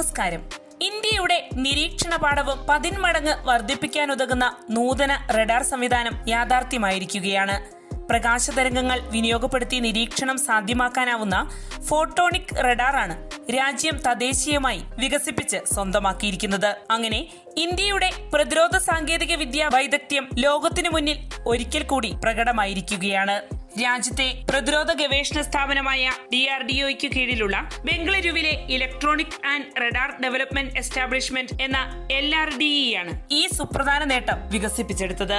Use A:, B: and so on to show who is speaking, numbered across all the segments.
A: നമസ്കാരം. ഇന്ത്യയുടെ നിരീക്ഷണ പാഠവും പതിന്മടങ്ങ് വർദ്ധിപ്പിക്കാനുതകുന്ന നൂതന റഡാർ സംവിധാനം യാഥാർത്ഥ്യമായിരിക്കുകയാണ്. പ്രകാശ തരംഗങ്ങൾ വിനിയോഗപ്പെടുത്തി നിരീക്ഷണം സാധ്യമാക്കാനാവുന്ന ഫോട്ടോണിക് റഡാറാണ് രാജ്യം തദ്ദേശീയമായി വികസിപ്പിച്ച് സ്വന്തമാക്കിയിരിക്കുന്നത്. അങ്ങനെ ഇന്ത്യയുടെ പ്രതിരോധ സാങ്കേതിക വിദ്യ വൈദഗ്ധ്യം ലോകത്തിനു മുന്നിൽ ഒരിക്കൽ കൂടി പ്രകടമായിരിക്കുകയാണ്. രാജ്യത്തെ പ്രതിരോധ ഗവേഷണ സ്ഥാപനമായ ഡി കീഴിലുള്ള ബംഗളൂരുവിലെ electronic and radar development establishment എന്ന എൽ ആർ ഡി ഇ ആണ് ഈ സുപ്രധാന നേട്ടം വികസിപ്പിച്ചെടുത്തത്.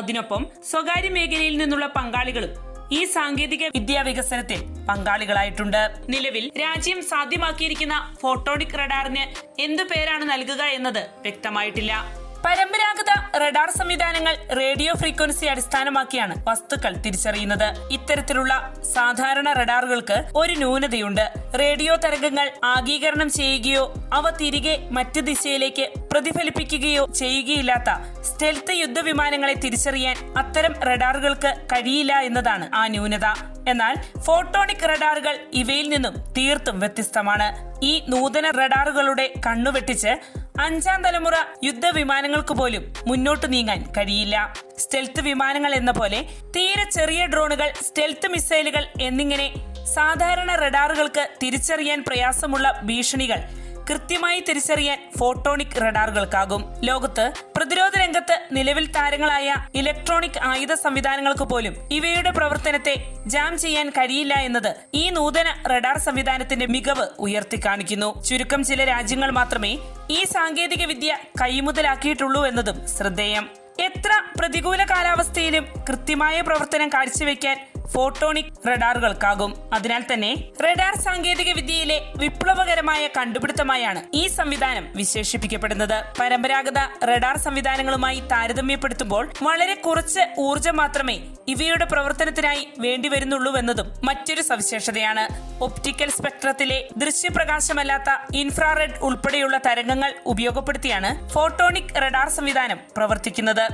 A: അതിനൊപ്പം സ്വകാര്യ മേഖലയിൽ നിന്നുള്ള പങ്കാളികളും ഈ സാങ്കേതിക വിദ്യാ വികസനത്തിൽ പങ്കാളികളായിട്ടുണ്ട്. നിലവിൽ രാജ്യം സാധ്യമാക്കിയിരിക്കുന്ന ഫോട്ടോണിക് റഡാറിന് എന്തു പേരാണ് നൽകുക എന്നത് വ്യക്തമായിട്ടില്ല. പരമ്പരാഗത റഡാർ സംവിധാനങ്ങൾ റേഡിയോ ഫ്രീക്വൻസി അടിസ്ഥാനമാക്കിയാണ് വസ്തുക്കൾ തിരിച്ചറിയുന്നത്. ഇത്തരത്തിലുള്ള സാധാരണ റഡാറുകൾക്ക് ഒരു ന്യൂനതയുണ്ട്. റേഡിയോ തരംഗങ്ങൾ ആഗീകരണം ചെയ്യുകയോ അവ തിരികെ മറ്റ് ദിശയിലേക്ക് പ്രതിഫലിപ്പിക്കുകയോ ചെയ്യുകയില്ലാത്ത സ്റ്റെൽത്ത് യുദ്ധവിമാനങ്ങളെ തിരിച്ചറിയാൻ അത്തരം റഡാറുകൾക്ക് കഴിയില്ല എന്നതാണ് ആ ന്യൂനത. എന്നാൽ ഫോട്ടോണിക് റഡാറുകൾ ഇവയിൽ നിന്നും തീർത്തും വ്യത്യസ്തമാണ്. ഈ നൂതന റഡാറുകളുടെ കണ്ണുവെട്ടിച്ച് അഞ്ചാം തലമുറ യുദ്ധ വിമാനങ്ങൾക്ക് പോലും മുന്നോട്ട് നീങ്ങാൻ കഴിയില്ല. സ്റ്റെൽത്ത് വിമാനങ്ങൾ എന്ന പോലെ തീരെ ചെറിയ ഡ്രോണുകൾ സ്റ്റെൽത്ത് മിസൈലുകൾ എന്നിങ്ങനെ സാധാരണ റഡാറുകൾക്ക് തിരിച്ചറിയാൻ പ്രയാസമുള്ള ഭീഷണികൾ കൃത്യമായി തിരിച്ചറിയാൻ ഫോട്ടോണിക് റഡാറുകൾക്കാകും. ലോകത്ത് പ്രതിരോധ രംഗത്ത് നിലവിൽ താരങ്ങളായ ഇലക്ട്രോണിക് ആയുധ സംവിധാനങ്ങൾക്ക് പോലും ഇവയുടെ പ്രവർത്തനത്തെ ജാം ചെയ്യാൻ കഴിയില്ല എന്നത് ഈ നൂതന റഡാർ സംവിധാനത്തിന്റെ മികവ് ഉയർത്തി കാണിക്കുന്നു ചുരുക്കം ചില രാജ്യങ്ങൾ മാത്രമേ ഈ സാങ്കേതിക വിദ്യ കൈമുതലാക്കിയിട്ടുള്ളൂ എന്നതും ശ്രദ്ധേയം. എത്ര പ്രതികൂല കാലാവസ്ഥയിലും കൃത്യമായ പ്രവർത്തനം കാഴ്ചവെക്കാൻ ഫോട്ടോണിക് റഡാറുകൾക്കാകും. അതിനാൽ തന്നെ റഡാർ സാങ്കേതിക വിദ്യയിലെ വിപ്ലവകരമായ കണ്ടുപിടുത്തമായാണ് ഈ സംവിധാനം വിശേഷിപ്പിക്കപ്പെടുന്നത്. പരമ്പരാഗത റഡാർ സംവിധാനങ്ങളുമായി താരതമ്യപ്പെടുത്തുമ്പോൾ വളരെ കുറച്ച് ഊർജം മാത്രമേ ഇവയുടെ പ്രവർത്തനത്തിനായി വേണ്ടിവരുന്നുള്ളൂവെന്നതും മറ്റൊരു സവിശേഷതയാണ്. ഒപ്റ്റിക്കൽ സ്പെക്ട്രത്തിലെ ദൃശ്യപ്രകാശമല്ലാത്ത ഇൻഫ്രാറെഡ് ഉൾപ്പെടെയുള്ള തരംഗങ്ങൾ ഉപയോഗപ്പെടുത്തിയാണ് ഫോട്ടോണിക് റഡാർ സംവിധാനം പ്രവർത്തിക്കുന്നത്.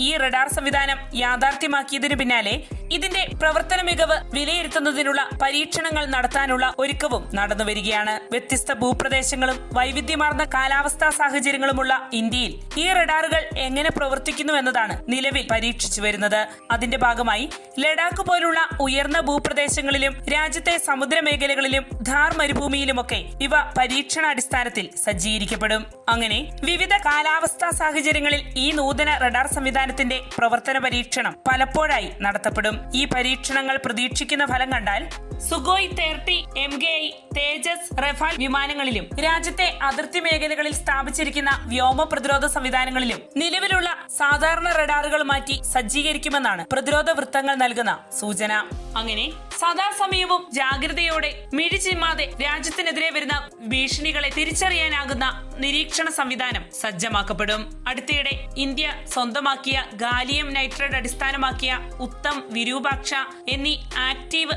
A: ഈ റഡാർ സംവിധാനം യാഥാർത്ഥ്യമാക്കിയതിനു പിന്നാലെ ഇതിന്റെ പ്രവർത്തന മികവ് വിലയിരുത്തുന്നതിനുള്ള പരീക്ഷണങ്ങൾ നടത്താനുള്ള ഒരുക്കവും നടന്നുവരികയാണ് വ്യത്യസ്ത ഭൂപ്രദേശങ്ങളും വൈവിധ്യമാർന്ന കാലാവസ്ഥാ സാഹചര്യങ്ങളുമുള്ള ഇന്ത്യയിൽ ഈ റഡാറുകൾ എങ്ങനെ പ്രവർത്തിക്കുന്നു എന്നതാണ് നിലവിൽ പരീക്ഷിച്ചു വരുന്നത്. അതിന്റെ ഭാഗമായി ലഡാക്ക് പോലുള്ള ഉയർന്ന ഭൂപ്രദേശങ്ങളിലും രാജ്യത്തെ സമുദ്രമേഖലകളിലും ധാർ മരുഭൂമിയിലുമൊക്കെ ഇവ പരീക്ഷണാടിസ്ഥാനത്തിൽ സജ്ജീകരിക്കപ്പെടും. അങ്ങനെ വിവിധ കാലാവസ്ഥാ സാഹചര്യങ്ങളിൽ ഈ നൂതന റഡാർ സംവിധാനത്തിന്റെ പ്രവർത്തന പരീക്ഷണം പലപ്പോഴായി നടത്തപ്പെടും. ഈ പരീക്ഷണങ്ങൾ പ്രതീക്ഷിക്കുന്ന ഫലം കണ്ടാൽ Sukhoi thirty M K I Tejas Rafale വിമാനങ്ങളിലും രാജ്യത്തെ അതിർത്തി മേഖലകളിൽ സ്ഥാപിച്ചിരിക്കുന്ന വ്യോമ പ്രതിരോധ സംവിധാനങ്ങളിലും നിലവിലുള്ള സാധാരണ റഡാറുകൾ മാറ്റി സജ്ജീകരിക്കുമെന്നാണ് പ്രതിരോധ വൃത്തങ്ങൾ നൽകുന്ന സൂചന. അങ്ങനെ സദാസമയവും ജാഗ്രതയോടെ മിഴിചിമ്മാതെ രാജ്യത്തിനെതിരെ വരുന്ന ഭീഷണികളെ തിരിച്ചറിയാനാകുന്ന നിരീക്ഷണ സംവിധാനം സജ്ജമാക്കപ്പെടും. അടുത്തിടെ ഇന്ത്യ സ്വന്തമാക്കിയ ഗാലിയം നൈട്രേറ്റ് അടിസ്ഥാനമാക്കിയ ഉത്തം വിരൂപാക്ഷ എന്നീ ആക്റ്റീവ്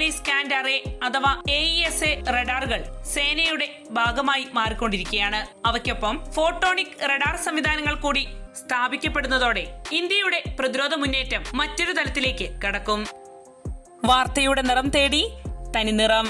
A: ഇലക്ട്രോണിക്കലി സ്കാൻഡ് അറേ അഥവാ എ എസ് എ റഡാറുകൾ സേനയുടെ ഭാഗമായി മാറിക്കൊണ്ടിരിക്കുകയാണ്. അവയ്ക്കൊപ്പം ഫോട്ടോണിക് റഡാർ സംവിധാനങ്ങൾ കൂടി സ്ഥാപിക്കപ്പെടുന്നതോടെ ഇന്ത്യയുടെ പ്രതിരോധ മുന്നേറ്റം മറ്റൊരു തലത്തിലേക്ക് കടക്കും. വാർത്തയുടെ നിറം തേടി തനി നിറം.